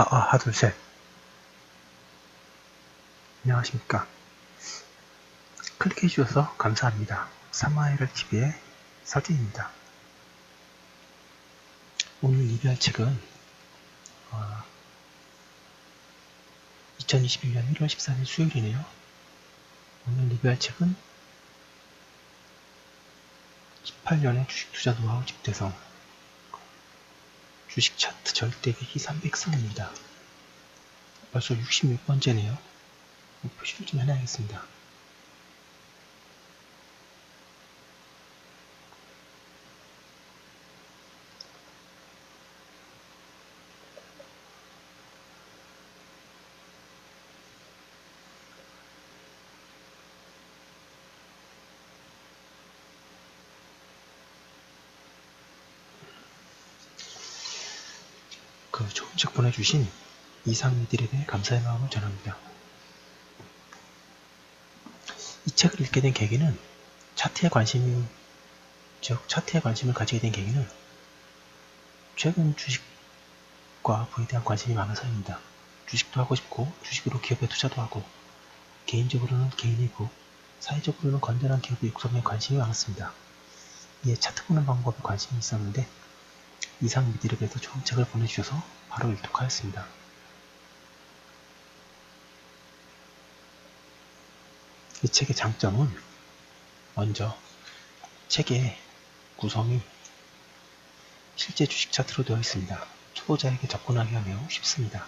아, 아, 하나, 둘, 셋. 안녕하십니까. 클릭해 주셔서 감사합니다. 사마이를 TV의 서진입니다. 오늘 리뷰할 책은 어, 2021년 1월 14일 수요일이네요. 오늘 리뷰할 책은 18년의 주식 투자 노하우 집대성 주식 차트 절대기기 300성입니다. 벌써 66번째네요. 표시를 좀 해놔야겠습니다. 그 좋은 책 보내주신 이상미들에게 감사의 마음을 전합니다. 이 책을 읽게 된 계기는 차트에 관심이 즉 차트에 관심을 가지게 된 계기는 최근 주식과 부에 대한 관심이 많아서입니다. 주식도 하고 싶고 주식으로 기업에 투자도 하고 개인적으로는 개인의 부, 사회적으로는 건전한 기업의 육성에 관심이 많았습니다. 이에 차트 보는 방법에 관심이 있었는데 이상 미디랩에서 좋은 책을 보내주셔서 바로 일독하였습니다. 이 책의 장점은 먼저 책의 구성이 실제 주식 차트로 되어 있습니다. 초보자에게 접근하기가 매우 쉽습니다.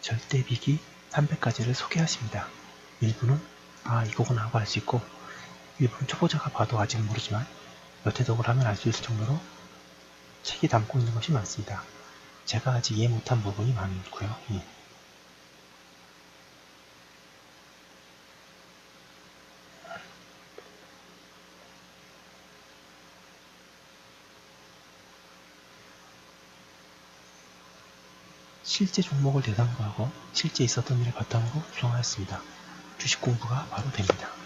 절대 비기 300가지를 소개하십니다. 일부는 아 이거구나 하고 알 수 있고 일부는 초보자가 봐도 아직 모르지만 여태독을 하면 알 수 있을 정도로 책이 담고 있는 것이 많습니다. 제가 아직 이해 못한 부분이 많고요. 예. 실제 종목을 대상으로 하고 실제 있었던 일을 바탕으로 구성하였습니다. 주식 공부가 바로 됩니다.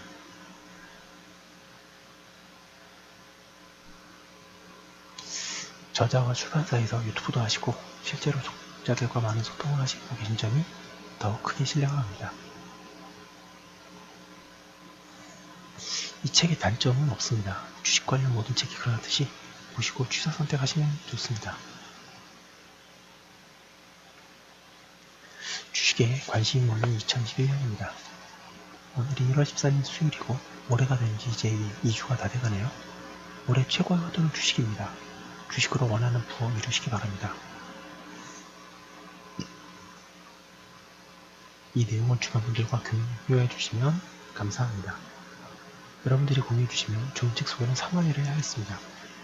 저자와 출판사에서 유튜브도 하시고 실제로 독자들과 많은 소통을 하시고 계신 점이 더욱 크게 신뢰가 갑니다. 이 책의 단점은 없습니다. 주식 관련 모든 책이 그렇듯이 보시고 취사 선택하시면 좋습니다. 주식에 관심이 몰린 2021년입니다. 오늘이 1월 14일 수요일이고 올해가 된 지 이제 2주가 다 돼가네요. 올해 최고의 호도는 주식입니다. 주식으로 원하는 부업 이루시기 바랍니다. 이 내용을 주변 분들과 공유해 주시면 감사합니다. 여러분들이 공유해 주시면 좋은 책 소개는 상관회를 하겠습니다.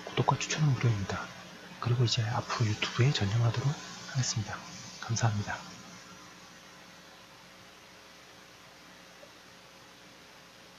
구독과 추천은 무료입니다. 그리고 이제 앞으로 유튜브에 전념하도록 하겠습니다. 감사합니다.